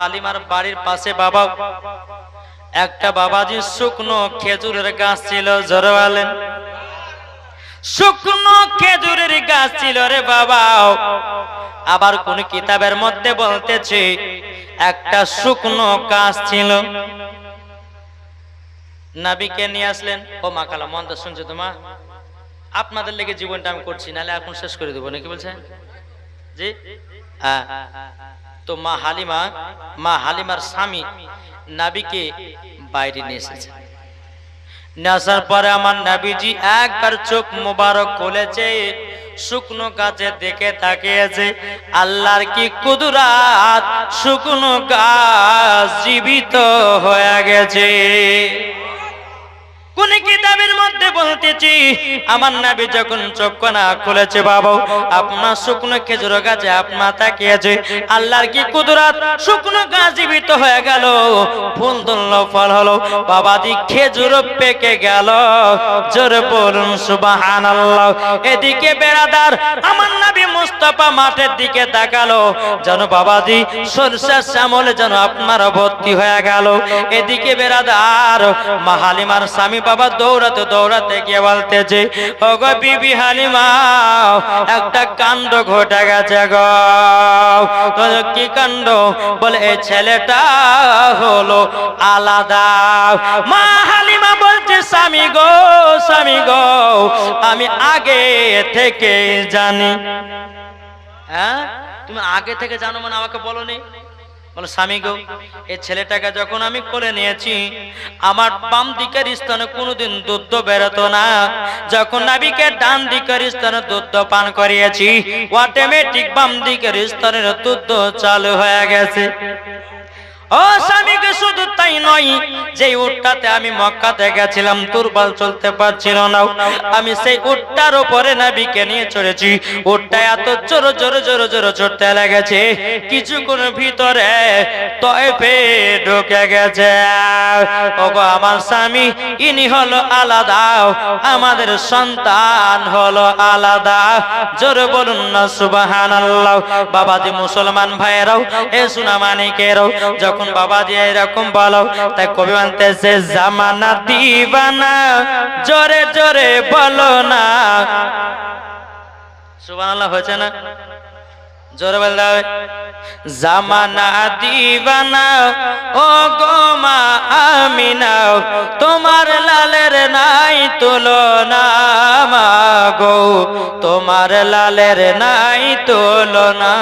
হালিমার বাড়ির পাশে বাবা, একটা বাবাজি শুকনো খেজুরের গাছ ছিল, জোরে শুকনো খেজুরের গাছ ছিল রে বাবা। আবার কোন কিতাবের মধ্যে বলতেছে, একটা শুকনো গাছ ছিল। নাবিকে নিয়ে আসলেন, ও মা কালা মন্দ শুনছো তোমা আপনাদের লেগে জীবনটা আমি করছি, নাহলে এখন শেষ করে দেবো, নাকি বলছেন? জি? হ্যাঁ তো মা হালিমা, মা হালিমার স্বামী নাবিকে বাইরে নিয়ে এসেছে। নিয়ে আসার পরে আমার নাবিজি একবার চোখ মোবারক খুলেছে, শুকনো গাছে দেখে তাকিয়েছে, আল্লাহর কি কুদরাত, শুকনো গাছ জীবিত হয়ে গেছে। কোন কিতাবের মধ্যে বলতেছি, আমার নাবি যখন খুলেছে আপনার শুকনো খেজুর গাছে তাকিয়েছে আল্লাহর কি কুদরাত? শুকনো গাছ জীবিত হয়ে গেল, ফুল ফল হলো খেজুর পেকে গেল। জোর বলুন সুবাহান এদিকে বেড়াদার আমার নাবি মুস্তফা মাঠের দিকে তাকালো, যেন বাবাজি সরষের শ্যামলে যেন আপনার ভর্তি হয়ে গেল। এদিকে বেড়াদার মাহালিমার স্বামী বাবা দৌড়াতে দৌড়াতে গিয়ে বলতেছে ও গো বিবি হালিমা, একটা কাণ্ড ঘটে গেছে গো। কি কাণ্ড? বলে, এই ছেলেটা হলো আলাদা। মা হালিমা বলছে, স্বামী গো স্বামী গো, আমি আগে থেকে জানি। হ্যাঁ? তুমি আগে থেকে জানো মানে আমাকে বলো নি বলো, স্বামী গো এই ছেলেটাকে যখন আমি কোলে নিয়েছি, আমার বাম দিকের স্থানে কোনোদিন দুধ বেরোতো না। যখন নাবিকে ডান দিকের স্থানে দুধ পান করিয়েছি, অটোমেটিক বাম দিকের স্থানের দুধ চালু হয়ে গেছে। ও স্বামীকে শুধু তাই নয় যে উটটাতে আমি মক্কাতে গেছিলাম চলতে আমি সেই জোর জোর কিছুক্ষণ ভিতরে তয়ফে ঢুকে গেছে। ওগো আমার স্বামী, ইনি হলো আলাদা, আমাদের সন্তান হলো আলাদা। জোর বলুন না সুবাহান বাবাজি মুসলমান ভাইয়েরাও, এ সুনা মানিকেরাও যখন বাবাজি এরকম বলো, তাই কবি মানতেছে, জামানা দিবানা, জোরে জোরে বলো না। সুবহানাল্লাহ, হয়েছে না? জোরে বল দাও জামানা দিবানা ও গো মা আমিনা, তোমার লালের নাই তুলনা মা গো তোমার লালের নাই তুলনা।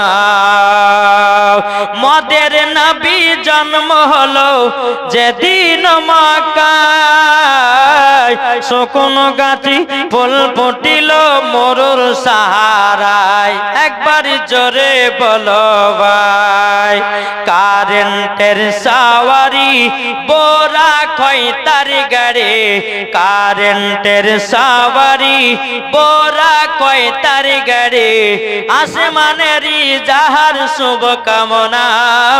মদের নবী জন্ম হলো যেদিন মাকায় শকুন গাছি ফুল ফুটিল মরুর সাহারায়। একবার জোরে বলো ভাই, কারেন্টের সাওয়ারি বোরা খই তার গাড়ি কারেন্টের সাবারি বোরা কয় তার গাড়ি, আসমানেরই যাহার শুভ কামনা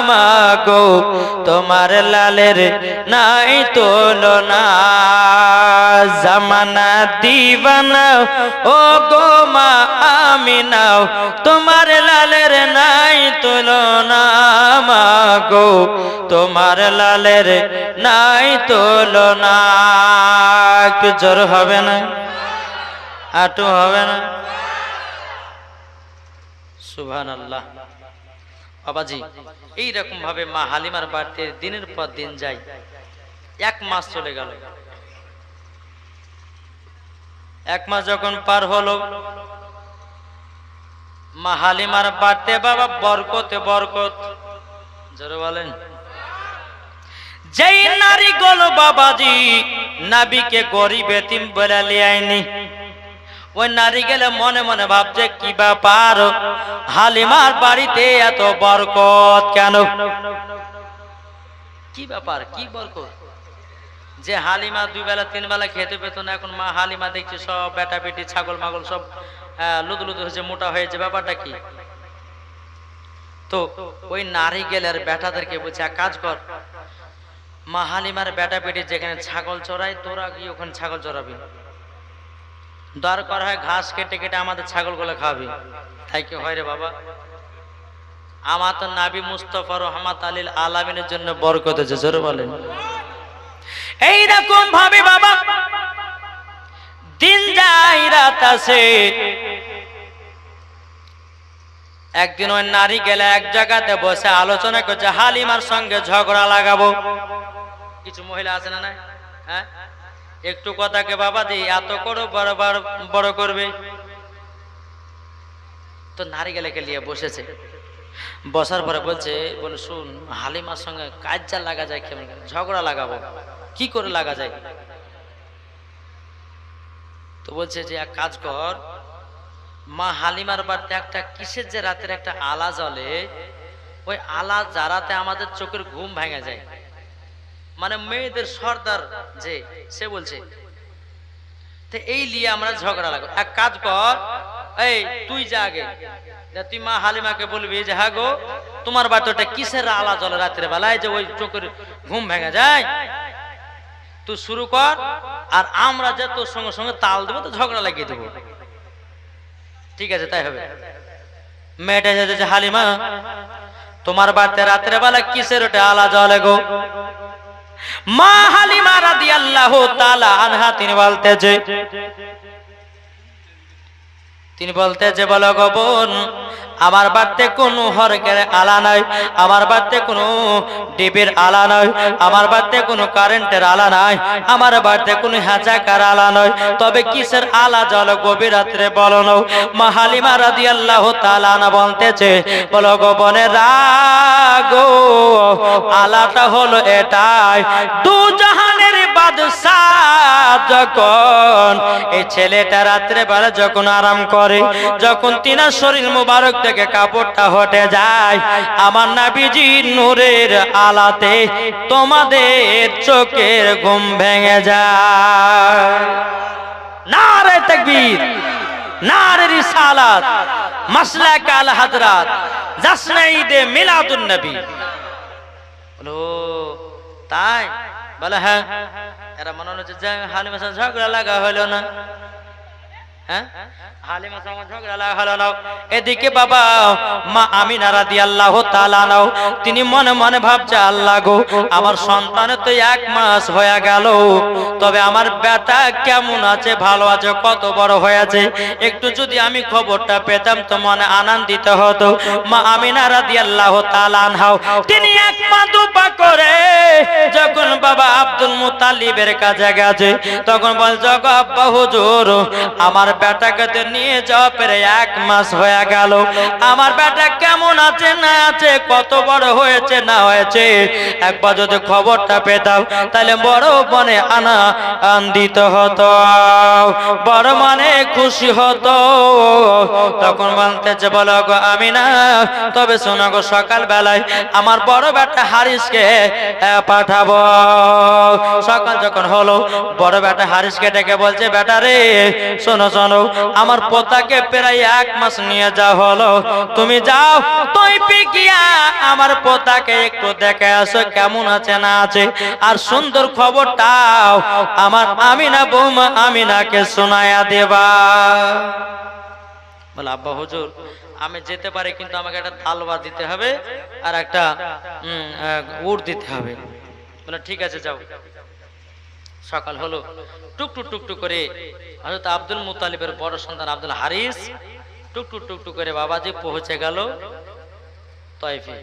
মাগো, তোমার লালের নাই তুলনা। জামানা দিবানা ও গো মা আমি আমিনাও, তোমার লালের নাই তুলনা মাগো, তোমার লালের নাই তুলনা। একটু জোর হবে না? আটু হবে না? সুভান আল্লাহ বাবাজি এইরকম ভাবে মা হালিমার বাড়িতে দিনের পর দিন যাই এক মাস চলে গেল। এক মাস যখন পার হলো, মা হালিমার বাড়িতে বাবা বরকতে, বরকত। জোরে বলেন। যেই নারী গল বাবাজি, নাবিকে গরিব এতিম বলে লিয়াইনি ওই নারী গেলে মনে মনে ভাবছে, কি ব্যাপার? হালিমার বাড়িতে এত বরকত কেন? কি ব্যাপার? কি বরকত? যে হালিমা দুই বেলা তিন বেলা খেতে পেত না, এখন মা হালিমা দেখছে সব বেটা বেটি, ছাগল মাগল সব লুদু লুদু হয়েছে, মোটা হয়েছে, ব্যাপারটা কি? তো ওই নারী গেলে আর বেটাদেরকে বলছে, এক কাজ কর, মা হালিমার বেটা বেটি যেখানে ছাগল চড়াই তোরা গিয়ে ওখানে ছাগল চড়াবি। দরকার হয় ঘাস কেটে কেটে আমাদের ছাগলগুলো খাওয়াবি। তাই কি হয় রে বাবা? আমার তো নাবি মুস্তফা রহমাত আলীল আলামিনের জন্য বরকত জোরে বলেন। এইরকম ভাবে বাবা। দিন যায়, রাত আসে। একদিন ওই নারী গেলে এক জায়গাতে বসে আলোচনা করছে, হালিমার সঙ্গে ঝগড়া লাগাবো। কিছু মহিলা আছে না হ্যাঁ? একটু কথাকে বাবা দি, এত করো বড় বড় করবে। তো নারী গেলেকে নিয়ে বসেছে? বসার পরে বলছে, বলে, শুন, হালিমার সঙ্গে কাজ যা লাগা যায়, কেমন ঝগড়া লাগাবো। কি করে লাগা যায়? তো বলছে যে, এক কাজ কর, মা হালিমার বাড়িতে একটা কিসের যে রাতের একটা আলা জ্বলে, ওই আলা জারাতে আমাদের চোখের ঘুম ভেঙে যায়। মানে মেয়েদের সর্দার যে, সে বলছে এই লিয়ে আমরা ঝগড়া লাগো এক কাজ কর, এই তুই যা আগে। তুই মা হালিমাকে বলবি যে হ্যাঁ গো, তোমার বাড়িতে কিসের আলা জ্বলে রাত্রে বেলায় যে ওই চোখের ঘুম ভেঙে যায়? তুই শুরু কর আর আমরা যে তোর সঙ্গে সঙ্গে তাল দেবো তো ঝগড়া লাগিয়ে দেবো ঠিক আছে তাই হবে মেয়েটা এসেছে হালিমা তোমার বাড়িতে রাত্রে বেলা কিসের ওটা আলা জ্বলে গো মা হালিমা রাদিয়াল্লাহু তাআলা আনহা তিনি বলতেছে তিনি বলতে যে বলো গো বোন আমার বাড়িতে কোনো হরকের আলা নাই, আমার বাড়িতে কোনো ডিবির আলা নাই, আমার বাড়িতে কোনো কারেন্টের আলা নাই, আমার বাড়িতে কোনো হ্যাচাকার আলা নয় তবে কিসের আলা জল গভীর রাত্রে বলো নও মাহালিমা রাদি আল্লাহ তালানা বলতেছে, বলো গো বনে রাগো, আলাটা হলো এটাই। দু জাহানের ছেলেটা রাত্রে বেলা যখন আরাম করে, যখন তিনার শরীর মুবারক থেকে কাপড়টা হটে যায়, আমার নাবিজি নূরের আলাতে তোমাদের চোখের ঘুম ভেঙে যায়। নারে তাকবীর, নারে রিসালাত, মাসলাক আল হাজরাত জাসনা ঈদে মিলাদুন নবী। তাই? বলে হ্যাঁ এরা মনে হচ্ছে ঝগড়া লাগা হলো না। এদিকে বাবা, মা আমিনা রাদিয়াল্লাহু তিনি মনে মনে ভাবছে, আল্লাহ গো, আমার সন্তানের তো এক মাস হয়ে গেল। তবে আমার বেটা কেমন আছে, ভালো আছে, কত বড় হয়েছে? একটু যদি আমি খবরটা পেতাম তো মনে আনন্দিত হতো। মা তিনি এক পা দুপা করে যখন বাবা আব্দুল মুতালিবের গেছে, তখন বলছে হুজুর, আমার বেটাকে তো নিয়ে যাওয়া পেরে এক মাস হয়ে গেল। আমার বেটা কেমন আছে, না আছে, কত বড় হয়েছে, না হয়েছে, একবার যদি খবরটা পেতাম, তাহলে বড় মনে আনা হতো। বড় মানে খুশি হতো। তখন বলো গো আমি না তবে শোনো গো সকাল বেলায় আমার বড় বেটা হারিসকে পাঠাবো। সকাল যখন হলো, বড় বেটা হারিসকে ডেকে বলছে, বেটা রে, শোনো শোনো আমার পোতাকে প্রায় এক মাস নিয়ে যা হলো। তুমি যাও, তুই পিকিয়া, আমার পোতাকে একটু দেখে আসো কেমন আছে না আছে। আর সুন্দর খবরটাও আমার আমিনা বৌমা আমিনাকে শোনায়া দেবা। বলে, আব্বা হুজুর, আমি যেতে পারি, কিন্তু আমাকে একটা তালবা দিতে হবে আর একটা উট দিতে হবে। বলে, ঠিক আছে, যাও। সকাল হলো। টুকটুক টুকটুক করে হযরত আব্দুল মুতালিবের বড় সন্তান আব্দুল হারিস টুকটুক টুকটুক করে বাবাজি পৌঁছে গেল তয়ফে।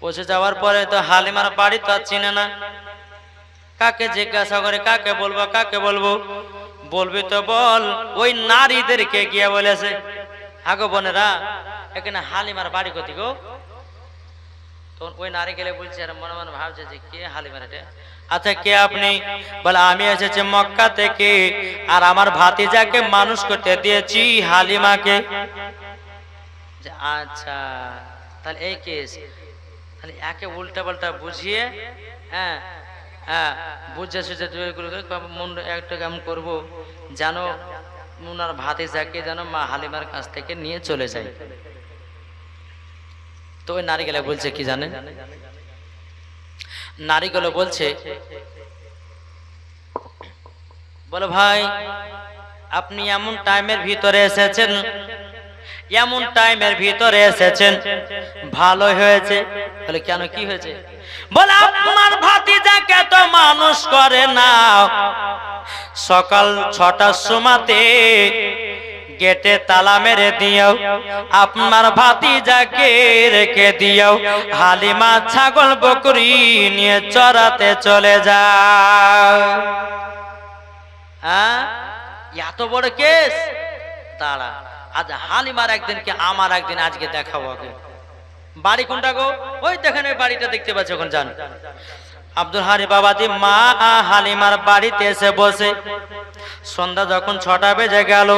পৌঁছে যাওয়ার পরে তো হালিমার বাড়ি তো আর চিনে না। কাকে জিজ্ঞাসা করে, কাকে বলব কাকে বলব? বলবি তো বল, ওই নারীদেরকে গিয়ে বলেছে হাগো বোনেরা, এখানে হালিমার বাড়ি কোথি গো? তখন ওই নারী গেলে বলছে আর মনে মনে ভাবছে যে কে হালিমার এটা আচ্ছা কে আপনি? বলে আমি এসেছি মক্কা থেকে আর আমার ভাতিজাকে মানুষ করতে দিয়েছি হালিমাকে। যে আচ্ছা তাহলে এই কেস। তাহলে একে উল্টা পাল্টা বুঝিয়ে হ্যাঁ হ্যাঁ বুঝে সুঝে মন একটা কেমন করব যেন ওনার ভাতিজাকে যেন মা হালিমার কাছ থেকে নিয়ে চলে যায়। তো ওই নারীগুলো বলছে কি জানেন নারীগুলো বলছে, বলো ভাই, আপনি এমন টাইমের ভিতরে এসেছেন? এমন টাইমের ভিতরে এসেছেন? ভালো হয়েছে। বলে, কেন, কি হয়েছে? বলে, আপনার ভাতিজাকে তো মানুষ করে না। সকাল ছটার সময়তে গেটে তালা মেরে দিও আপনার ভাতিজাকে রেখে দিও হালিমা ছাগল বকরি নিয়ে চড়াতে চলে যাও। হ্যাঁ? এত বড় কেস? দাঁড়া, আজ হালিমার একদিন কি আমার একদিন আজকে দেখাবো বাড়ি কোনটা গো? ওই দেখেন ওই বাড়িটা দেখতে পাচ্ছ এখন যান আব্দুল হারি বাবাজি মা হালিমার বাড়িতে এসে বসে। সন্ধ্যা যখন ছটা বেজে গেল,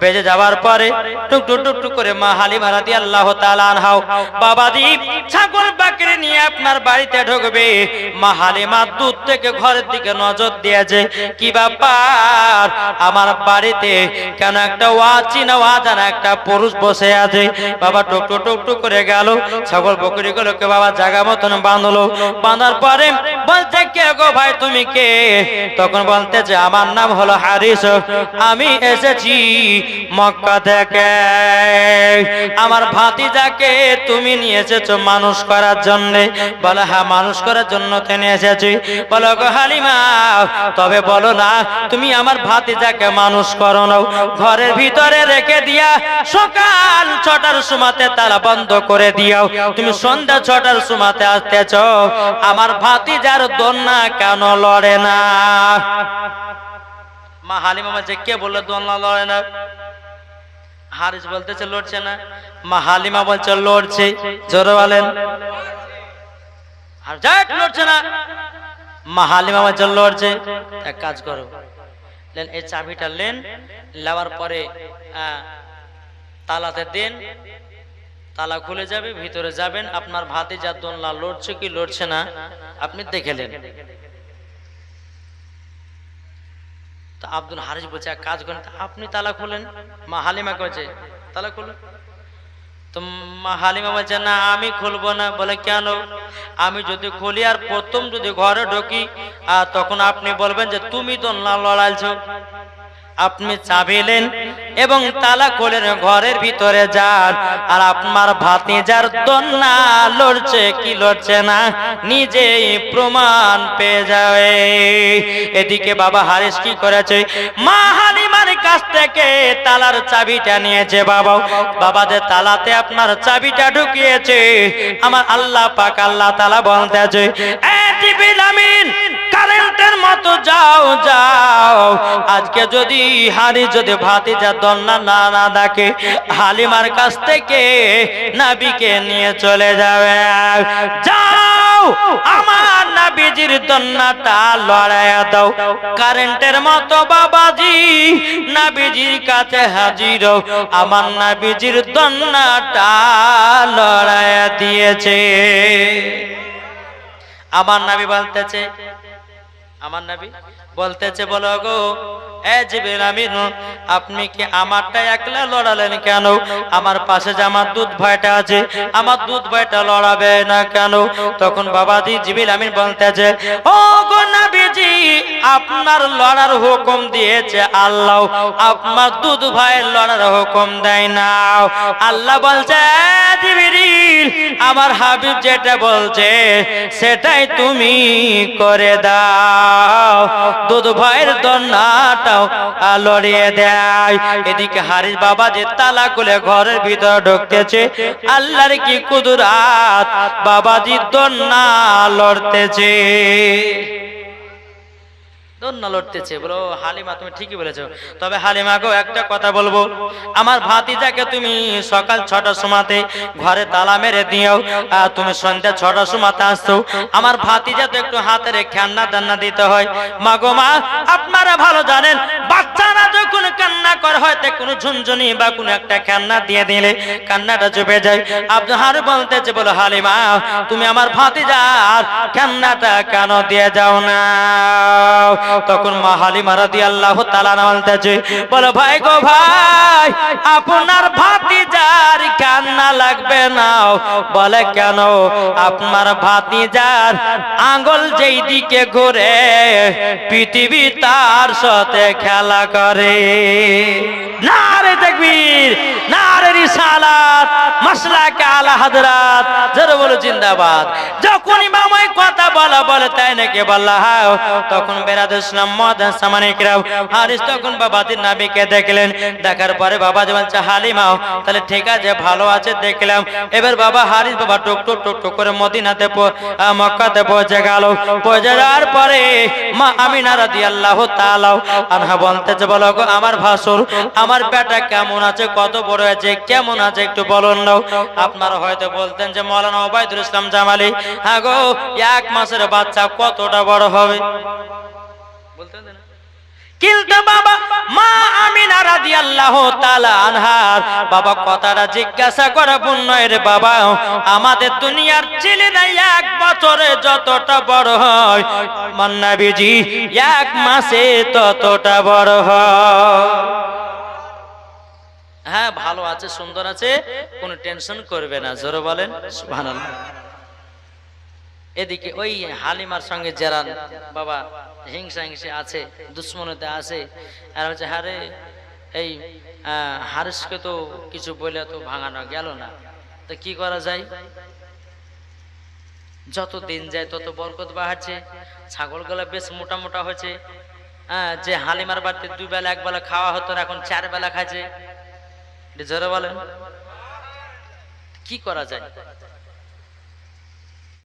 বেজে যাওয়ার পরে টুক টুক করে মা হালিমা রাদি আল্লাহ তালানহাও বাবাজি, ছাগল বাকরি নিয়ে আপনার বাড়িতে ঢুকবে। মা হালিমা দুধ থেকে ঘরের দিকে নজর দিয়েছে, কি ব্যাপার? আমার বাড়িতে কেন একটা ওয়াচিনা ওয়াজানা একটা পুরুষ বসে আছে? বাবা টুক টুক টুক টুক করে গেল, ছাগল বকরি গুলোকে বাবা জায়গা মতন বাঁধলো। বাঁধার পরে Got it. বলছে কে গো ভাই তুমি কে? তখন বলতেছে আমার নাম হলো হারিস। আমি এসেছি মক্কা থেকে। আমার ভাতিজাকে তুমি নিয়ে এসেছ মানুষ করার জন্য। বলে হ্যাঁ মানুষ করার জন্য তিনি এসেছি? বলো গো হালিমা, তবে বলো না, তুমি আমার ভাতিজাকে মানুষ করো না ঘরের ভিতরে রেখে দিয়া সকাল ছটার সময়তে তালা বন্ধ করে দিও তুমি সন্ধ্যা ছটার সময়তে আসতেছ। আমার ভাতিজার দন্না কেন লড়ে না? মা হালিমা বলছে, কে বলল দোলনা লড়ে না? হারিস বলতেছে, লড়ছে না। মা হালিমা বলছে, লড়ছে। জোরে বলেন। আর যাক, লড়ছে না। মা হালিমা বলছে, লড়ছে। এক কাজ করো। লেন এই চাবিটা লেন নেওয়ার পরে তালাতে দেন। তালা খুলে যাবে, ভিতরে যাবেন, আপনার ভাতে যা দোলনা লড়ছে কি লড়ছে না, আপনি দেখে নেন। তা আব্দুল হারিস বলছে, এক কাজ করেন আপনি তালা খুলেন? মা হালিমা কয়েছে তালা খুলেন। তো মা হালিমা বলছে, না, আমি খুলবো না। বলে, কেন? আমি যদি খুলি আর প্রথম যদি ঘরে ঢুকি, আর তখন আপনি বলবেন যে, তুমি তো না লড়াইছো। আপনি চাবিলেন এবং তালা খোলেন ঘরের ভিতরে যান। আর আপনার ভাতিজার দন্না লড়ছে কি লড়ছে না, নিজেই প্রমাণ পেয়ে যাবে। এদিকে বাবা হারিস কি করেছে? মা হালিমার কাছ থেকে তালার চাবিটা নিয়েছে বাবা বাবা যে তালাতে আপনার চাবিটা ঢুকিয়েছে, আমার আল্লাহ পাক আল্লাহ তালা জিবিল আমিন কারেন্টের মতো যাও যাও। আজকে যদি হারি, যদি ভাতিজা দন্না না না ডাকে, হালিমার কাছ থেকে নাবিকে নিয়ে চলে যাবে। যাও, আমার নাবিজির দন্নাটা লড়াইয়া দাও। কারেন্টের মতো বাবাজি, নাবিজির কাছে হাজির আমার নাবিজির দন্নাটা লড়াইয়া দিয়েছে। আমার নাবি বলতেছে আমার নাবি বলতেছে বলো গো আপনি কি আমারটা একলা লড়ালেন কেন? আমার পাশে যে আমার দুধ ভাইটা আছে, আমার দুধ ভাইটা লড়াবে না কেন? তখন বাবাজি জিবিল আমিন বলতেছে, ও গো আপনার লড়ার হুকুম দিয়েছে আল্লাহ, আপনার দুধ ভাইয়ের লড়ার হুকুম দেয় না। আল্লাহ বলছে, "এ আমার হাবিব যেটা বলছে, সেটাই তুমি করে দাও। দুধ ভাইয়ের দন্নাটাও লড়িয়ে দেয়। এদিকে হারিস বাবা যে তালা খুলে ঘরের ভিতরে ঢুকতেছে। আল্লাহর কি কুদুরাত? বাবাজি দন্না লড়তেছে। দন্না লড়তেছে। বলো, হালিমা, তুমি ঠিকই বলেছ। তবে হালিমা গো একটা কথা বলব। আমার ভাতিজাকে তুমি সকাল ছটার সময়তে ঘরে তালা মেরে দিও আর তুমি সন্ধ্যা ছটার সময়তে আসছো। আমার ভাতিজা তো একটু হাতের খেলনা দান্না দিতে হয়। মা গো মা, আপনারা ভালো জানেন, বাচ্চারা যখন কান্না করে হয়তো কোনো ঝুনঝুনি বা কোনো একটা খেলনা দিয়ে দিলে কান্নাটা চুপে যায়। আব্দুল হারু বলতেছে, বলো, হালিমা, তুমি আমার ভাতিজার খেলনাটা কেন দিয়ে যাও না? তখন মা হালিমা রাদি আল্লাহ তালা বলো, ভাই গো ভাই, আপনার ভাতিজার কান্না লাগবে না? বলে, কেন? আপনার ভাতিজার আঙ্গল যেই দিকে ঘুরে, পৃথিবী তার সাথে খেলা করে। নারে রিসালাত, মাসলাকে আলা বলো, জিন্দাবাদ। মামাই কথা বলা বলে, তাই নাকি বললা হাও তখন বেরাদ দেখলেন। দেখার পরে বাবা তাহলে ঠিক আছে, ভালো আছে, দেখলাম। এবার বাবা বাবা টুক টুক করে পরে বলো গো, আমার ভাসুর, আমার বেটা কেমন আছে? কত বড় আছে? কেমন আছে? একটু বলুন নাও। আপনারা হয়তো বলতেন যে, মৌলানা ওবায়দুল ইসলাম জামালি হ্যাঁ গো, এক মাসের বাচ্চা কতটা বড় হবে? বলতেন না? কিন্তু বাবা মা আমিনা রাদিয়াল্লাহু তাআলা আনহার বাবা কথাটা জিজ্ঞাসা করে বুনয়ের বাবা আমাদের দুনিয়ার ছেলে না এক বছরে যতটা বড় হয়। মান্নাবিজি এক মাসে ততটা বড় হয়। হ্যাঁ ভালো আছে সুন্দর আছে কোনো টেনশন করবে না জোরে বলেন। সুবহানাল্লাহ। এদিকে ওই হালিমার সঙ্গে যারা বাবা হিংসা হিংসে আছে দুশ্মনতে আছে। আর হচ্ছে হারে এই হারিসকে তো কিছু বলে তো ভাঙানো গেল না। তো কি করা যায়? যত দিন যায় তত বরকত বাড়ছে। ছাগলগুলো বেশ মোটা মোটা হয়েছে। হ্যাঁ যে হালিমার বাড়িতে দুই বেলা এক বেলা খাওয়া হতো না এখন চার বেলা খাচ্ছে জোরে বলেন। কি করা যায়?